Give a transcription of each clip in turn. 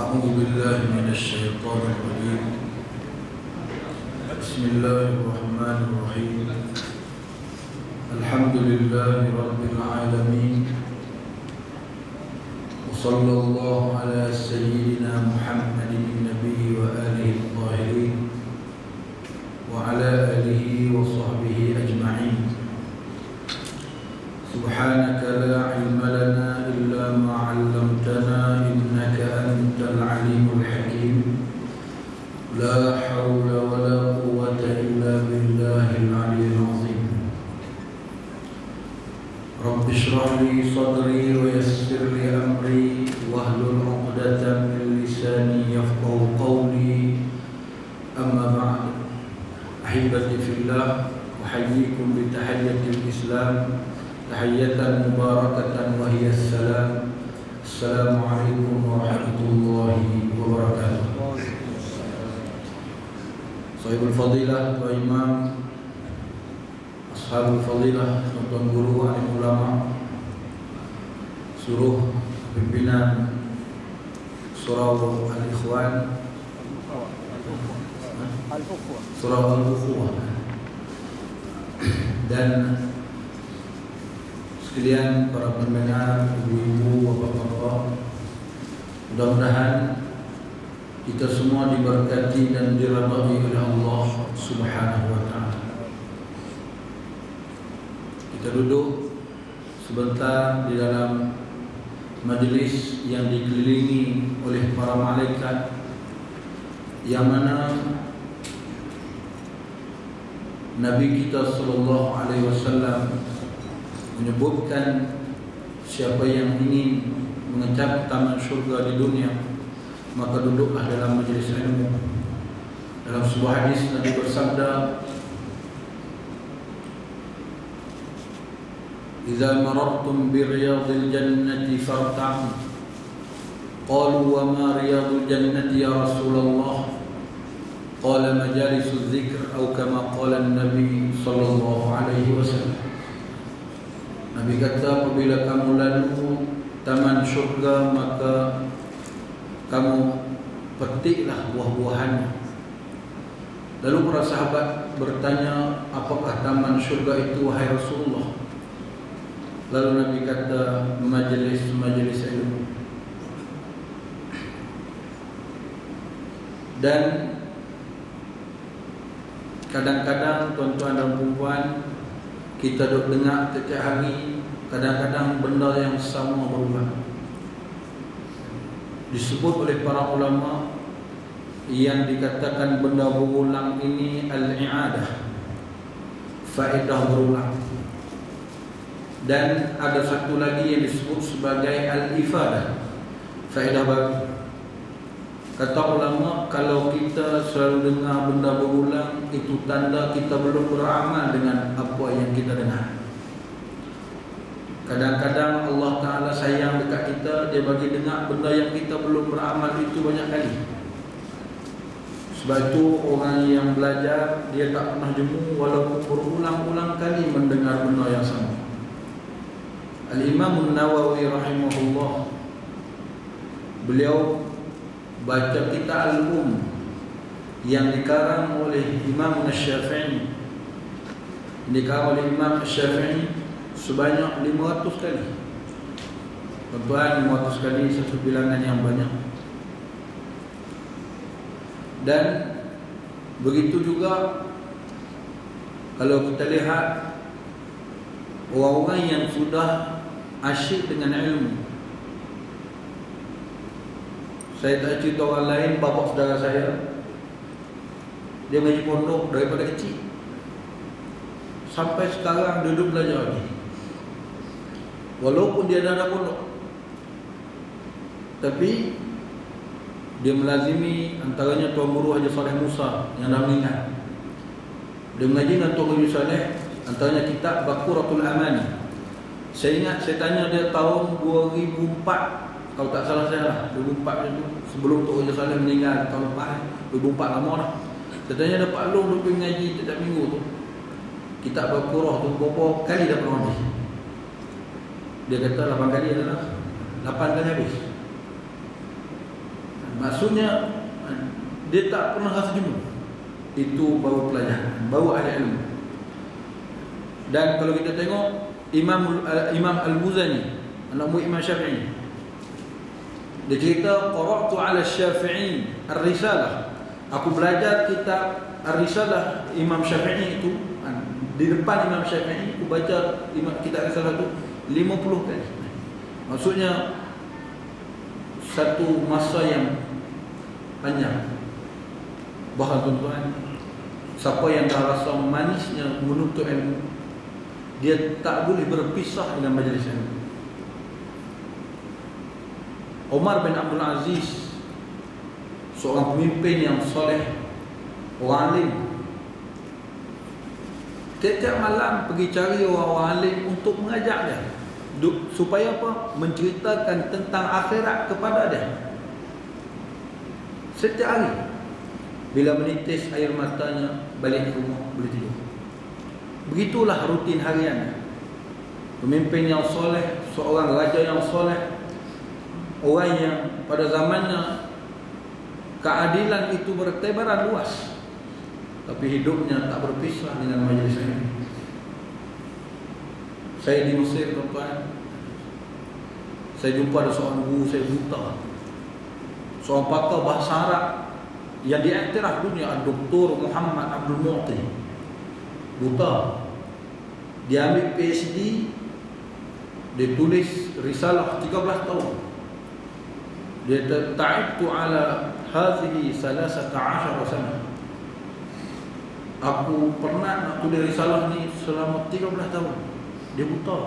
أعوذ بالله من الشيطان الرجيم. بسم الله الرحمن الرحيم. الحمد لله رب العالمين. وصلى الله على سيدنا محمد النبي وآله الطاهرين. وعلى آله وصحبه أجمعين. رب اشرح لي صدري ويسر لي أمري واهلل عقدة من لساني يفقه قولي. أما بعد أحبتي في الله أحييكم بتحية الإسلام تحية مباركة وهي السلام. السلام عليكم ورحمة الله وبركاته. صاحب الفضيلة وإمام Ashabul Fadilah, Tuan Guru, Alim Ulama Suruh pimpinan Surau Al-Ikhwan Surau Al-Ukhwa Dan Sekalian para pendengar, ibu-ibu, bapak-bapak Mudah-mudahan kita semua diberkati dan dirabahi oleh Allah Subhanahu Wa Taala. Kita duduk sebentar di dalam majlis yang dikelilingi oleh para malaikat yang mana Nabi kita sallallahu alaihi wasallam menyebutkan siapa yang ingin mengecap taman syurga di dunia maka duduklah dalam majlis ilmu. Dalam sebuah hadis Nabi bersabda إذا مررتم برياض الجنة فارتعوا قالوا وما رياض الجنة يا رسول الله قال مجالس الذكر أو كما قال النبي صلى الله عليه وسلم Nabi kata apabila kamu lalu taman syurga maka kamu petiklah buah-buahannya. Lalu para sahabat bertanya, apakah taman syurga itu wahai Rasulullah? Lalu Nabi kata, majlis-majlis ilmu. Dan kadang-kadang tuan-tuan dan puan kita duduk dengar setiap hari kadang-kadang benda yang sama berulang disebut oleh para ulama yang dikatakan benda berulang ini al-i'adah faedah berulang dan ada satu lagi yang disebut sebagai al-ifadah faedah baru Kata ulama kalau kita selalu dengar benda berulang itu tanda kita belum beramal dengan apa yang kita dengar. Kadang-kadang Allah Taala sayang dekat kita dia bagi dengar benda yang kita belum beramal itu banyak kali. Sebab itu orang yang belajar dia tak pernah jemu walaupun berulang-ulang kali mendengar benda yang sama. Al-Imam An-Nawawi rahimahullah beliau baca kitab al-um yang dikarang oleh Imam Syafi'i dikarang oleh Imam Syafi'i sebanyak 500 kali. Tuan 500 kali satu bilangan yang banyak. Dan begitu juga kalau kita lihat orang-orang yang sudah asyik dengan ilmu. Saya tak cerita orang lain Bapak saudara saya. Dia mengaji pondok daripada kecil. Sampai sekarang duduk belajar lagi. Walaupun dia dah ada pondok. Tapi Dia melazimi Antaranya Tuan Guru Haji Saleh Musa Yang dah meninggal Dia mengaji dengan Tuan Guru Saleh Antaranya kitab Bakuratul Amani Saya ingat saya tanya dia tahun 2004 kalau tak salah saya lah. 2004 itu sebelum Tok Raja Saleh meninggal tahun lepas 2004 lama dah. Katanya ada Pak Long duduk mengaji setiap minggu tu? Kitab Al-Qurah tu berapa kali dah pernah habis dia kata 8 kali adalah 8 kali habis. Maksudnya dia tak pernah rasa jenuh. Itu baru pelajaran, baru ahli ilmu. Dan kalau kita tengok Imam uh, Imam Al-Muzani, anak murid Imam Syafi'i. Dia cerita qara'tu 'ala Syafi'i Ar-Risalah. Aku belajar kitab Ar-Risalah Imam Syafi'i itu di depan Imam Syafi'i aku baca Imam kitab Ar-Risalah itu 50 kali. Maksudnya satu masa yang panjang. Bahkan tuan-tuan, siapa yang dah rasa manisnya menuntut ilmu, dia tak boleh berpisah dengan majlis ilmu. Umar bin Abdul Aziz seorang pemimpin yang soleh, orang alim. Setiap malam pergi cari orang-orang alim untuk mengajak dia supaya apa? Menceritakan tentang akhirat kepada dia. Setiap hari bila menitis air matanya balik ke rumah boleh tidur. Begitulah rutin harian. Pemimpin yang soleh, seorang raja yang soleh, orang yang pada zamannya keadilan itu bertebaran luas, tapi hidupnya tak berpisah dengan majlis ini. Saya di Mesir tuan-tuan Saya jumpa ada seorang guru saya buta Seorang pakar bahasa Arab Yang diiktiraf dunia Dr. Muhammad Abdul Mu'ti Buta Dia ambil PhD Dia tulis risalah 13 tahun. Dia ta'ibtu ala Hazihi salasata asyara sana. Aku pernah nak tulis risalah ni selama 13 tahun. Dia buta.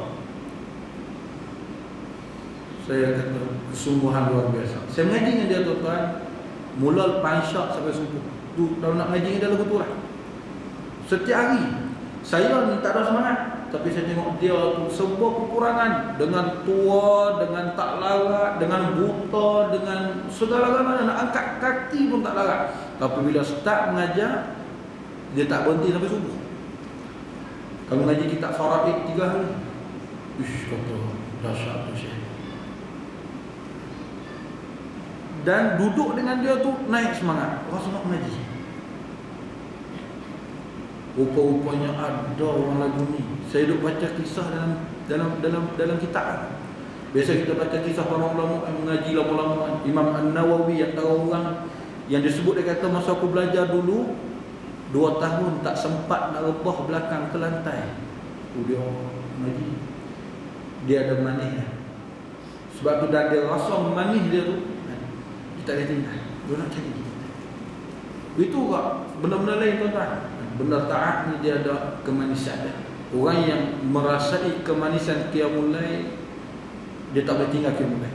Saya kata kesungguhan luar biasa. Saya mengaji dengan dia tuan-tuan. Mula pansyak sampai subuh. Tu kalau nak mengaji dia lagu tu lah. Setiap hari saya ni tak ada semangat. Tapi saya tengok dia tu sebuah kekurangan. Dengan tua, dengan tak larat, dengan buta, dengan segala-galanya nak angkat kaki pun tak larat. Tapi bila start mengajar, dia tak berhenti sampai subuh. Kalau ngaji kitab Faraid tiga hari. Ish kata Dahsyat tu syekh. Dan duduk dengan dia tu Naik semangat. Rasa nak mengaji Rupa-rupanya ada orang lagu ni. Saya duduk baca kisah dalam dalam dalam dalam kitab. Biasa kita baca kisah para ulama yang mengaji lama-lama. Imam An-Nawawi yang tahu orang. Yang disebut dia kata masa aku belajar dulu Dua tahun tak sempat nak rebah belakang ke lantai. Oh, Dia mengaji. Dia ada manis Sebab tu dah dia rasa manis dia tu Dia tak boleh tinggal. Dia nak cari Itu kak Benda-benda lain tuan-tuan Benda taat ni dia ada kemanisan dia. Orang yang merasai kemanisan kiamulai Dia tak boleh tinggal kiamulai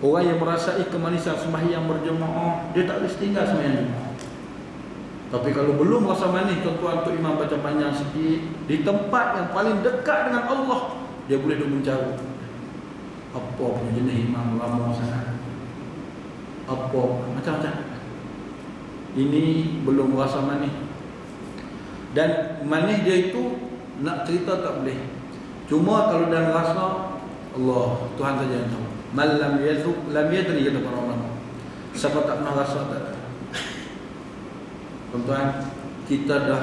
Orang yang merasai kemanisan sembahyang berjemaah Dia tak boleh tinggal sembahyang jemaah. Tapi kalau belum rasa manis tuan-tuan untuk imam baca panjang sikit Di tempat yang paling dekat dengan Allah Dia boleh duduk mencari. Apa punya jenis imam lama sangat? Apa? Macam-macam. Ini belum rasa manis Dan manis dia itu Nak cerita tak boleh Cuma kalau dalam rasa Allah Tuhan saja yang tahu Malam yadruk lam yadri kata para ulama Siapa tak pernah rasa tak Tuan-tuan, kita dah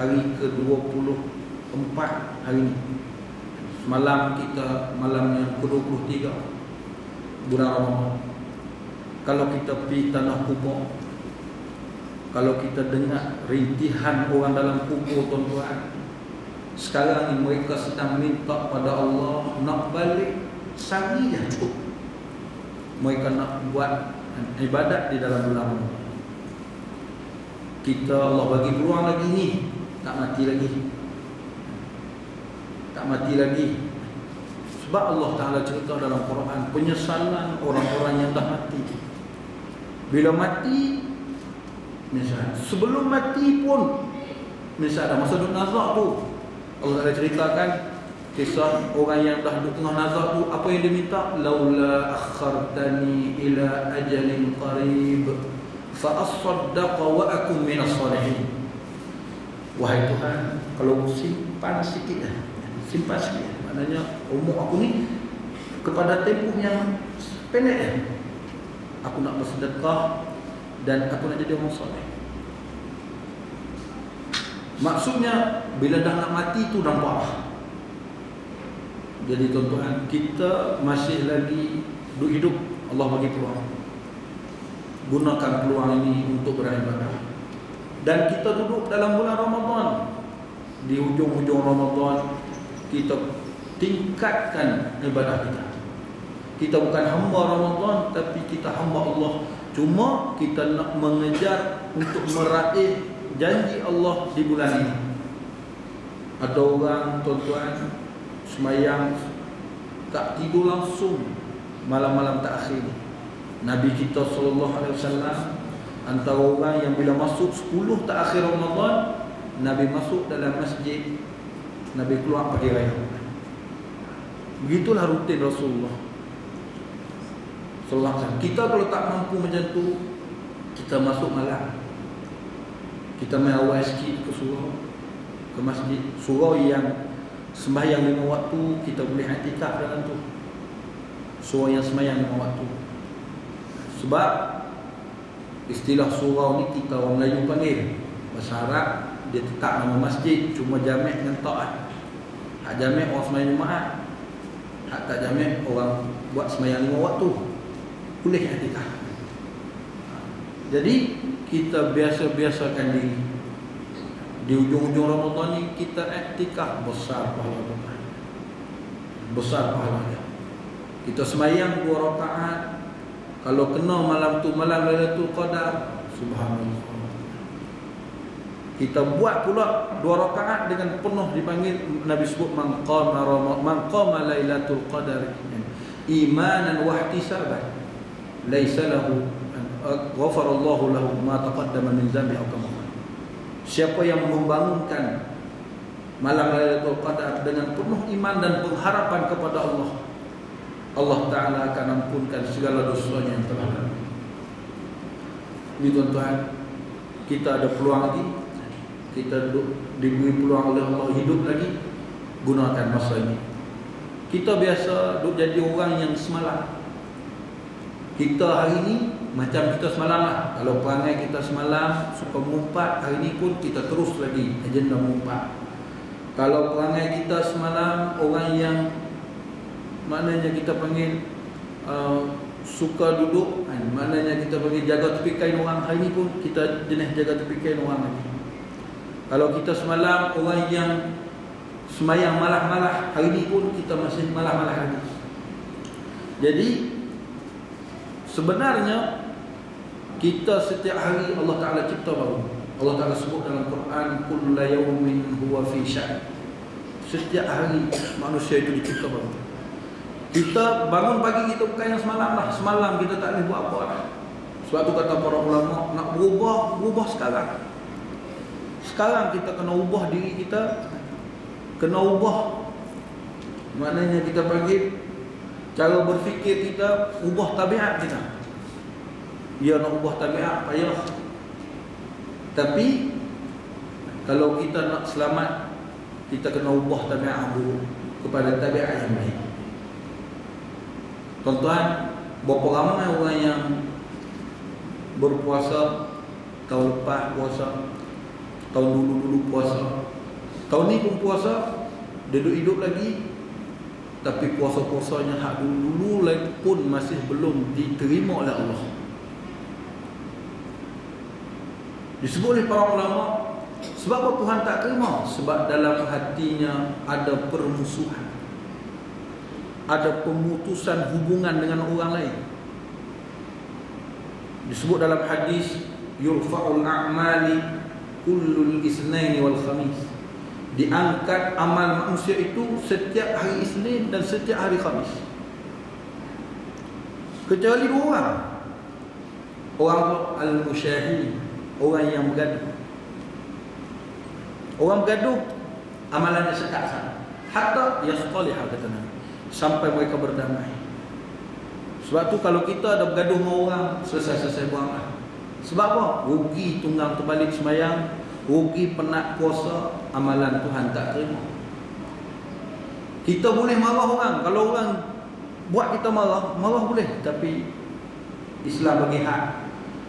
hari ke-24 hari ini. Malam kita malam yang ke-23 bulan Ramadan. Kalau kita pergi tanah kubur, kalau kita dengar rintihan orang dalam kubur tuan-tuan, sekarang ini mereka sedang minta pada Allah nak balik sehari je. Mereka nak buat ibadat di dalam bulan kita Allah bagi peluang lagi ni tak mati lagi. Tak mati lagi. Sebab Allah Ta'ala cerita dalam Quran penyesalan orang-orang yang dah mati. Bila mati misalnya sebelum mati pun misalnya masa duduk nazak tu Allah Ta'ala ceritakan kisah orang yang dah duduk tengah nazak tu apa yang dia minta? Laula akhartani ila ajalin qarib fa asaddaqa wa akum min as-salihin. Wahai tuhan kalau simpan sikit lah. Simpan sikit maknanya umur aku ni kepada tempoh yang pendek. Aku nak bersedekah Dan aku nak jadi orang soleh. Maksudnya Bila dah nak mati tu nampak Jadi tuan-tuan Kita masih lagi Duduk hidup. Allah bagi peluang. Gunakan peluang ini Untuk beribadah. Dan kita duduk dalam bulan Ramadan. Di hujung-hujung Ramadan Kita tingkatkan ibadah kita. Kita bukan hamba Ramadan tapi kita hamba Allah. Cuma kita nak mengejar untuk meraih janji Allah di bulan ini. Ada orang tuan-tuan semayang tak tidur langsung malam-malam takhir. Nabi kita sallallahu alaihi wasallam antara orang yang bila masuk 10 takhir Ramadan Nabi masuk dalam masjid Nabi keluar pagi raya. Begitulah rutin Rasulullah Sallallahu Kita kalau tak mampu macam tu Kita masuk malam. Kita main awal sikit ke surau. Ke masjid. Surau yang Sembahyang lima waktu Kita boleh iktikaf dalam tu. Surau yang sembahyang lima waktu. Sebab Istilah surau ni kita orang Melayu panggil. Bahasa Arab Dia tetap nama masjid Cuma jamek dengan ta'at. Hak jamek orang sembahyang Jumaat. Hak tak jamek orang buat sembahyang lima waktu boleh i'tikaf. Jadi kita biasa-biasakan diri di ujung-ujung Ramadan ni kita i'tikaf besar pahala besar pahalanya. Kita semayang dua rakaat. Kalau kena malam tu malam Lailatul Qadar, subhanallah. Kita buat pula dua rakaat dengan penuh dipanggil Nabi sebut man qama man qama Lailatul Qadar imanan wa ihtisaban lahu ghafara Allah lahu ma taqaddama min dhanbi aw kama Siapa yang membangunkan malam Lailatul Qadar dengan penuh iman dan pengharapan kepada Allah Allah Ta'ala akan ampunkan segala dosanya yang telah lalu. Ini tuan-tuan Kita ada peluang lagi. Kita diberi peluang oleh Allah hidup lagi. Gunakan masa ini. Kita biasa duduk jadi orang yang semalam kita hari ni macam kita semalam lah. Kalau perangai kita semalam suka mengumpat hari ni pun kita terus lagi agenda mengumpat kalau perangai kita semalam orang yang maknanya kita panggil uh, suka duduk kan? maknanya kita panggil jaga tepi kain orang hari ni pun kita jenis jaga tepi kain orang lagi. Kalau kita semalam orang yang semayang malah-malah hari ni pun kita masih malah-malah lagi. Jadi Sebenarnya kita setiap hari Allah Taala cipta baru. Allah Taala sebut dalam Quran kullu yawmin huwa fi sya'n. Setiap hari manusia itu dicipta baru. Kita bangun pagi kita bukan yang semalam lah. Semalam kita tak boleh buat apa lah. Sebab tu kata para ulama nak berubah, berubah sekarang. Sekarang kita kena ubah diri kita. Kena ubah. Maknanya kita panggil Cara berfikir kita ubah tabiat kita. Dia nak ubah tabiat payah. Tapi kalau kita nak selamat kita kena ubah tabiat buruk kepada tabiat yang baik. Tuan-tuan, berapa ramai orang yang berpuasa tahun lepas puasa, tahun dulu-dulu puasa. Tahun ni pun puasa, dia duduk hidup lagi, tapi puasa-puasanya hak dulu-dulu lagi pun masih belum diterima oleh Allah. Disebut oleh para ulama sebab apa Tuhan tak terima? Sebab dalam hatinya ada permusuhan. Ada pemutusan hubungan dengan orang lain. Disebut dalam hadis yurfa'ul a'mali kullul isnaini wal khamis diangkat amal manusia itu setiap hari Isnin dan setiap hari Khamis. Kecuali dua orang. Orang al-musyahi, orang yang bergaduh. Orang bergaduh amalannya sekat sana. Hatta yastalihah kata Nabi. Sampai mereka berdamai. Sebab tu kalau kita ada bergaduh dengan orang, selesai-selesai buanglah. Sebab apa? Rugi tunggang terbalik semayang, rugi penat puasa amalan Tuhan tak terima kita boleh marah orang kalau orang buat kita marah marah boleh tapi Islam bagi hak.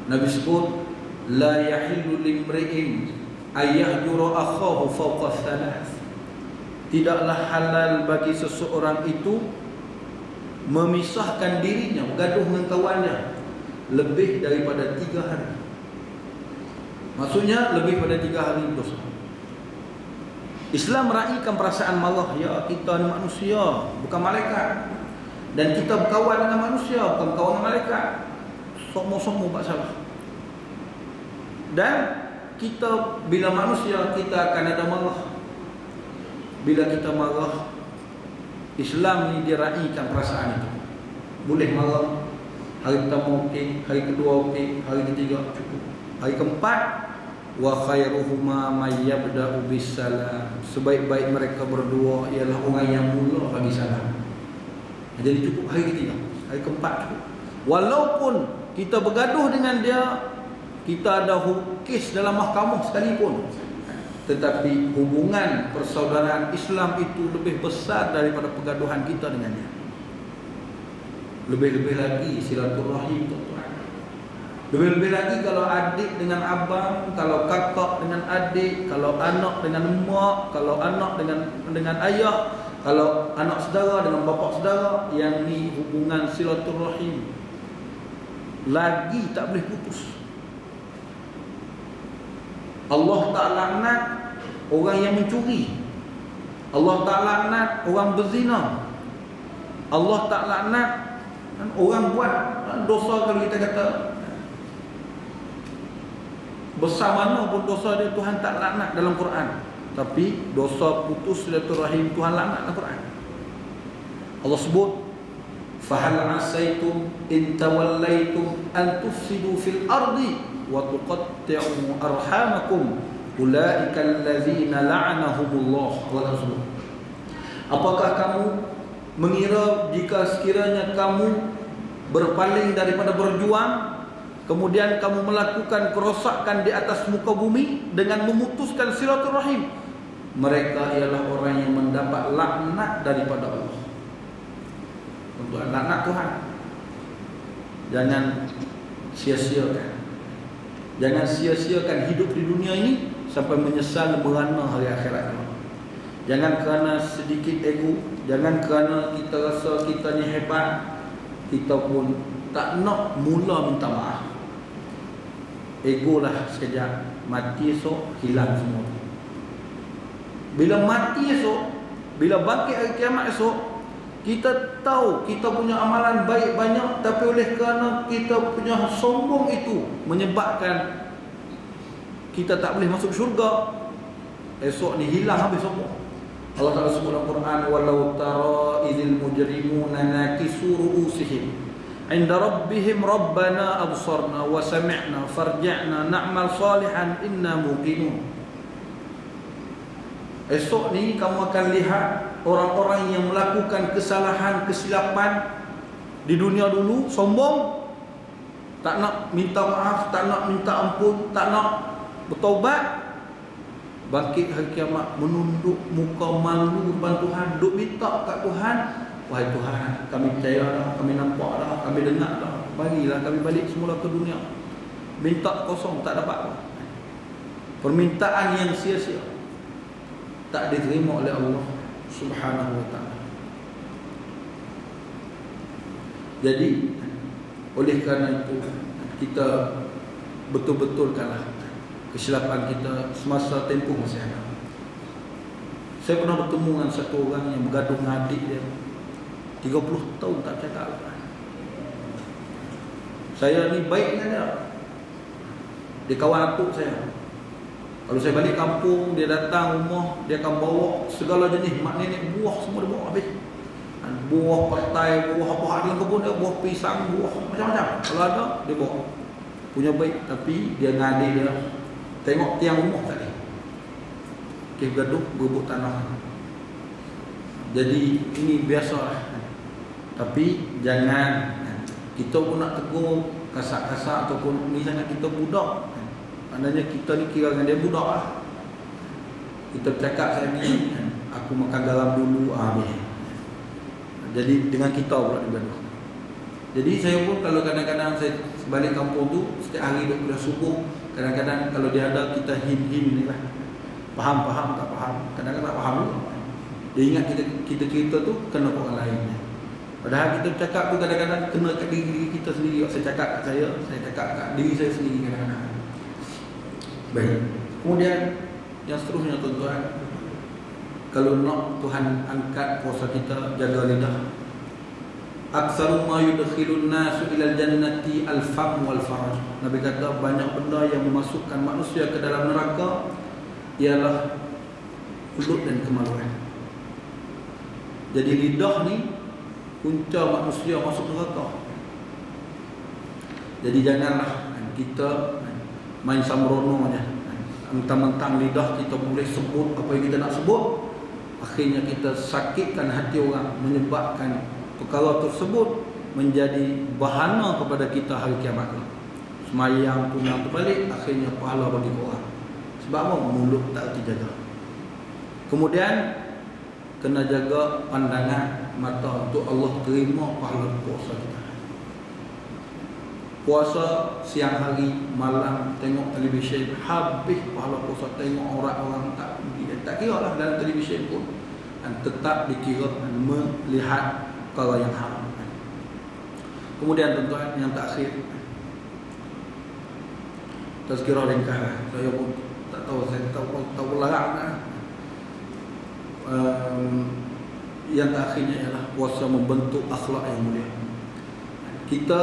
Nabi sebut la yahillu limri'in ayyahjura akhahu fawqa thalath. Tidaklah halal bagi seseorang itu memisahkan dirinya bergaduh dengan kawannya lebih daripada tiga hari. Maksudnya lebih pada tiga hari dosa. Islam meraihkan perasaan marah ya kita ni manusia bukan malaikat. Dan kita berkawan dengan manusia bukan berkawan dengan malaikat. Semua-semua buat salah. Dan kita bila manusia kita akan ada marah bila kita marah Islam ni dia raikan perasaan itu. Boleh marah. Hari pertama okey hari kedua okey hari ketiga cukup. Hari keempat wa khairuhuma may yabda'u bisalam sebaik-baik mereka berdua ialah orang yang mula bagi salam. Jadi cukup hari ketiga hari keempat cukup walaupun kita bergaduh dengan dia kita ada kes dalam mahkamah sekalipun. Tetapi hubungan persaudaraan Islam itu lebih besar daripada pergaduhan kita dengan dia. Lebih-lebih lagi silaturahim tuan-tuan lebih-lebih lagi kalau adik dengan abang, kalau kakak dengan adik, kalau anak dengan mak, kalau anak dengan dengan ayah, kalau anak saudara dengan bapa saudara, yang ni hubungan silaturahim. Lagi tak boleh putus. Allah tak laknat orang yang mencuri. Allah tak laknat orang berzina. Allah tak laknat orang buat dosa kalau kita kata Besar mana pun dosa dia Tuhan tak laknat dalam Quran. Tapi dosa putus silaturahim Tuhan laknat dalam Quran. Allah sebut Fahal asaitum in tawallaitum an tufsidu fil ardi wa tuqatti'u arhamakum ulaika allazina la'anahumullah. Wa rasul Apakah kamu mengira jika sekiranya kamu berpaling daripada berjuang Kemudian kamu melakukan kerosakan di atas muka bumi dengan memutuskan silaturahim. Mereka ialah orang yang mendapat laknat daripada Allah. Untuk laknat Tuhan. Jangan sia-siakan. Jangan sia-siakan hidup di dunia ini sampai menyesal merana hari akhirat. Jangan kerana sedikit ego, jangan kerana kita rasa kita ni hebat, kita pun tak nak mula minta maaf ego lah sekejap. Mati esok hilang semua. Bila mati esok bila bangkit hari kiamat esok kita tahu kita punya amalan baik banyak tapi oleh kerana kita punya sombong itu menyebabkan kita tak boleh masuk syurga esok ni hilang habis semua Allah Taala sebut dalam Quran walau tara idzil mujrimuna nakisu ru'usihim عند ربهم ربنا أبصرنا وسمعنا فرجعنا نعمل صالحا inna موقنون Esok ni kamu akan lihat orang-orang yang melakukan kesalahan, kesilapan di dunia dulu, sombong. Tak nak minta maaf, tak nak minta ampun, tak nak bertobat. Bangkit hari kiamat, menunduk muka malu depan Tuhan, duk minta kat Tuhan, Wahai Tuhan, kami percaya dah, kami nampak dah, kami dengar dah. Bagilah kami balik semula ke dunia. Minta kosong, tak dapat apa. Permintaan yang sia-sia. Tak diterima oleh Allah subhanahu wa ta'ala. Jadi, oleh kerana itu, kita betul-betulkanlah kesilapan kita semasa tempoh masih ada. Saya pernah bertemu dengan satu orang yang bergaduh dengan adik dia 30 tahun tak cakap apa. Saya ni baik dengan dia. Dia kawan aku saya. Kalau saya balik kampung, dia datang rumah, dia akan bawa segala jenis mak nenek buah semua dia bawa habis. Buah partai, buah apa dalam kebun dia, buah pisang, buah macam-macam. Kalau ada, dia bawa. Punya baik, tapi dia ngadi dia. Tengok tiang rumah tadi. Kes gaduh, berebut tanah. Jadi ini biasa lah. Tapi jangan kita pun nak tegur kasar-kasar ataupun ni sangat kita budak. Maknanya kita ni kira dengan dia budak lah. Kita bercakap saya ni aku makan garam dulu ah, habis. Jadi dengan kita pula dia gaduh. Jadi saya pun kalau kadang-kadang saya balik kampung tu setiap hari duk kuliah subuh, kadang-kadang kalau dia ada kita him-him ni lah. Faham, faham, tak faham. Kadang-kadang tak faham. Dia ingat kita kita cerita tu kena orang lain. Padahal kita cakap tu kadang-kadang kena kat diri, diri kita sendiri. Saya cakap kat saya, saya cakap kat diri saya sendiri kadang-kadang. Baik. Kemudian yang seterusnya tuan-tuan, kalau nak Tuhan angkat puasa kita jaga lidah Aksaru ma yudkhilun nasu ila jannati al-fam wal faraj. Nabi kata banyak benda yang memasukkan manusia ke dalam neraka ialah mulut dan kemaluan. Jadi lidah ni punca manusia masuk neraka. Jadi janganlah kita main sambrono aja. Mentang-mentang lidah kita boleh sebut apa yang kita nak sebut, akhirnya kita sakitkan hati orang menyebabkan perkara tersebut menjadi bahana kepada kita hari kiamat. Semayang pun yang terbalik akhirnya pahala bagi orang. Sebab apa? Mulut tak dijaga. Kemudian kena jaga pandangan mata untuk Allah terima pahala puasa kita. Puasa siang hari, malam tengok televisyen habis pahala puasa tengok orang-orang tak tak kira lah dalam televisyen pun dan tetap dikira melihat perkara yang haram. Kemudian tuan-tuan yang terakhir Tazkirah ringkas Saya pun tak tahu Saya tak tahu, tahu larang lah. Um, Yang terakhirnya ialah Puasa membentuk akhlak yang mulia Kita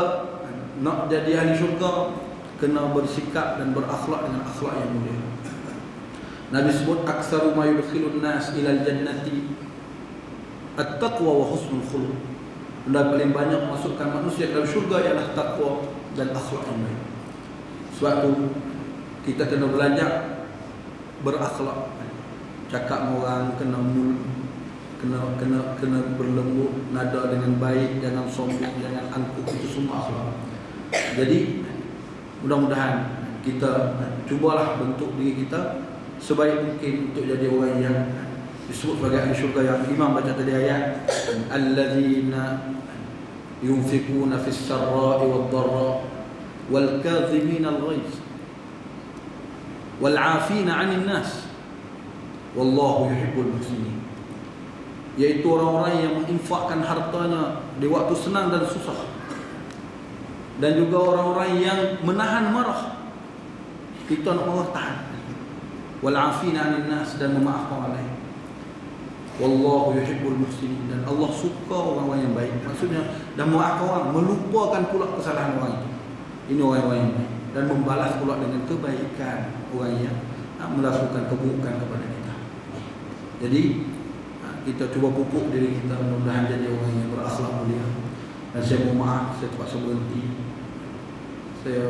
Nak jadi ahli syurga Kena bersikap dan berakhlak dengan akhlak yang mulia Nabi sebut Aksaru ma yudkhilun nas ilal jannati At-taqwa wa husnul khuluq. Benda paling banyak masukkan manusia ke dalam syurga ialah takwa dan akhlak yang baik. Sebab tu kita kena belajar berakhlak. Cakap dengan orang kena mul kena kena kena berlembut nada dengan baik jangan sombong jangan angkuh itu semua. Jadi mudah-mudahan kita cubalah bentuk diri kita sebaik mungkin untuk jadi orang yang disebut sebagai ahli syurga yang imam baca tadi ayat alladzina yunfikuna fis sarra'i wad dharra wal kadhimina al ghaiz wal 'afina 'anil nas wallahu yuhibbul muslimin yaitu orang-orang yang menginfakkan hartanya di waktu senang dan susah. Dan juga orang-orang yang menahan marah. Kita nak marah tahan. Wal 'afina 'anil nas dan memaafkan orang lain. Wallahu yuhibbul muhsinin. Dan Allah suka orang-orang yang baik. Maksudnya dan maafkan orang, melupakan pula kesalahan orang itu. Ini orang-orang yang baik. Dan membalas pula dengan kebaikan orang yang ha, melakukan keburukan kepada kita. Jadi ha, kita cuba pupuk diri kita mudah-mudahan jadi orang yang berakhlak mulia. Dan saya mohon maaf saya terpaksa berhenti. Saya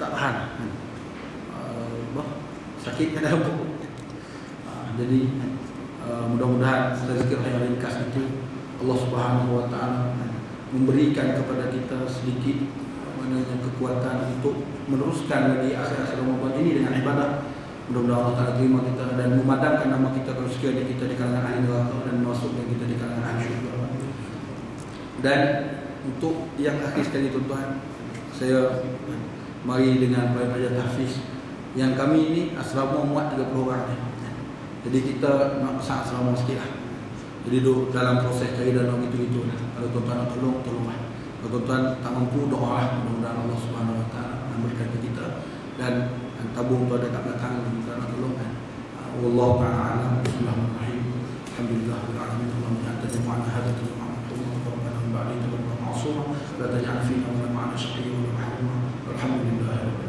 tak tahan. Uh, sakit kadang uh, jadi Uh, mudah-mudahan tazkir yang ringkas itu Allah Subhanahu wa taala memberikan kepada kita sedikit maknanya kekuatan untuk meneruskan lagi akhir-akhir Ramadan. Mudah-mudahan Allah Taala terima kita dan memadamkan nama kita kalau sekiranya kita di kalangan ahli neraka dan masukkan kita di kalangan ahli syurga. Dan untuk yang akhir sekali tuan-tuan, saya mari dengan pelajar tahfiz yang kami ini asrama muat 30 orang. Jadi kita nak pesan selama sikit lah Jadi duduk dalam proses cari dan gitu-gitu lah. Kalau tuan-tuan nak tolong, tolonglah Kalau tuan-tuan tak mampu, doa lah Mudah-mudahan Allah Subhanahu Wa Taala memberikan kita Dan tabung kau kat tak datang kau nak tolong kan. Ah, Allah Ta'ala Alam. Bismillahirrahmanirrahim. Alhamdulillah Alhamdulillah Allah Menyata Jema'ana Hadat Alhamdulillah Alhamdulillah Alhamdulillah Alhamdulillah Alhamdulillah Alhamdulillah Alhamdulillah Alhamdulillah Alhamdulillah